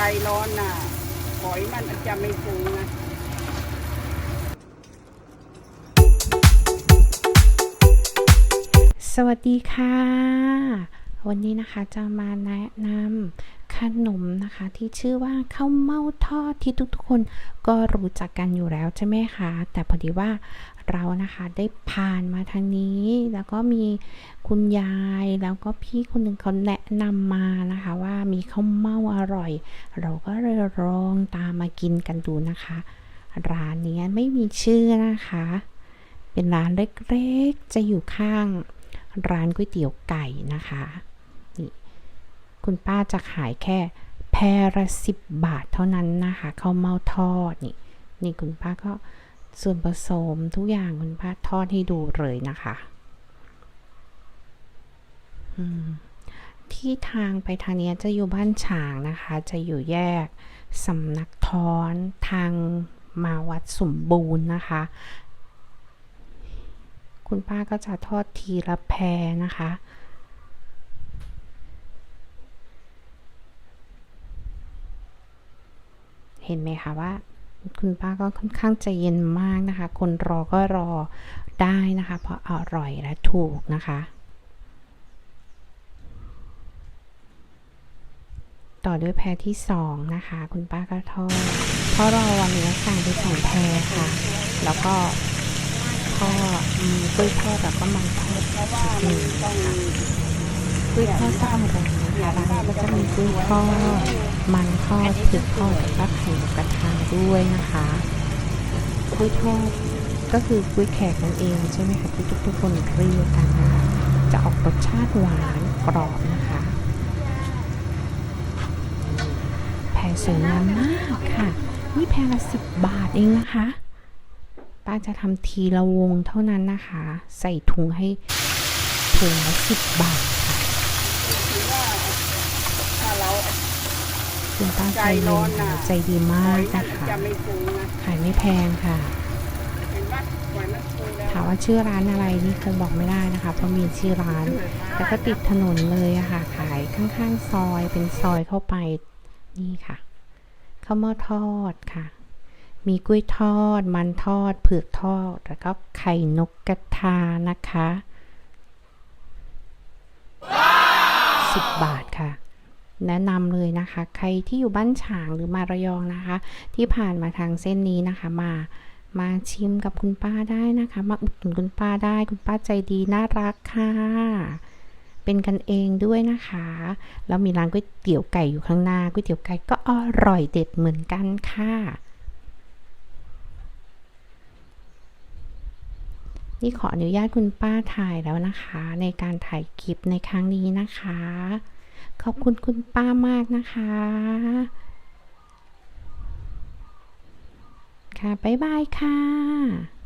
ใจร้อนน่ะหอยมันจะไม่ฟูนะสวัสดีค่ะ วันนี้นะคะจะมาแนะนำขนมนะคะที่ชื่อว่าข้าวเม่าทอดที่ทุกๆคนก็รู้จักกันอยู่แล้วใช่ไหมคะ แต่พอดีว่า เรานะคะได้ผ่านมาทางนี้ แล้วก็มีคุณยายแล้วก็พี่คนหนึ่งเขาแนะนำมานะคะว่ามีข้าวเม่าอร่อย เราก็เลยลองตามมากินกันดูนะคะ ร้านนี้ไม่มีชื่อนะคะ เป็นร้านเล็กๆจะอยู่ข้างร้านก๋วยเตี๋ยวไก่นะคะนี่คุณป้าจะขายแค่แพรละสิบบาทเท่านั้นนะคะข้าวเมาทอดนี่นี่คุณป้าก็ ส่วนผสมทุกอย่างคุณป้าทอดให้ดูเลยนะคะที่ทางไปทางนี้จะอยู่บ้านฉางนะคะ จะอยู่แยกสำนักท้อนทางมาวัดสมบูรณ์นะคะ คุณป้าก็จะทอดทีละแพรนะคะเห็นไหมคะว่า คุณป้าก็ค่อนข้างใจเย็นมากนะคะ คนรอก็รอได้นะคะ เพราะอร่อยและถูกนะคะ ต่อด้วยแพรที่สองนะคะ คุณป้าก็ทอดเพราะเราวันนี้สั่งไปสองแพรค่ะ แล้วก็ทอดมีกล้วยทอดแล้วก็มันทอดเพราะว่าหนึ่งต้องค่ะ กล้วยทอดก็อร่อยนะคะร้านก็จะมีกล้วยทอดมันทอดเผือกทอดแล้วก็ไข่กระทาด้วยนะคะกล้วยทอดก็คือกล้ยแขกนั่นเองใช่ไหมคะที่ทุกๆคนเรียกกันนะคะจะออกรสชาติหวานกรอบนะคะแพรสวยงามมากค่ะ นี่แพรละสิบบาทเองนะคะป้าจะทำทีละวงเท่านั้นนะคะ ใส่ถุงให้ถุงละสิบบาทค่ะ ถือว่าถ้าเรา คุณป้าใจใจร้เย็อนนค่ะน่ะใจดีหมาอกยมันะนคะจะไม่ฟูนะขายไม่แพงค่ะเห็นว่าหอยมันฟูแล้วถามว่าชื่อร้านอะไรนี่คงบอกไม่ได้นะคะ เพราะมีชื่อร้าน แต่ก็ติดถนนเลยอะค่ะ ขายข้างๆซอยเป็นซอยเข้าไปนี่ค่ะข้าวหม้อทอดค่ะ มีกล้วยทอด มันทอด เผือกทอด แล้วก็ไข่นกกระทานะคะสิบบาทค่ะ แนะนำเลยนะคะ ใครที่อยู่บ้านฉางหรือมาระยองนะคะ ที่ผ่านมาทางเส้นนี้นะคะมามาชิมกับคุณป้าได้นะคะ มาอุดหนุนคุณป้าได้ คุณป้าใจดีน่ารักค่ะเป็นกันเองด้วยนะคะ แล้วมีร้านก๋วยเตี๋ยวไก่อยู่ข้างหน้าก๋วยเตี๋ยวไก่ก็อร่อยเด็ดเหมือนกันค่ะ นี่ขออนุญาตคุณป้าถ่ายแล้วนะคะ ในการถ่ายคลิปในครั้งนี้นะคะ ขอบคุณคุณป้ามากนะคะ ค่ะ บ๊ายบายค่ะ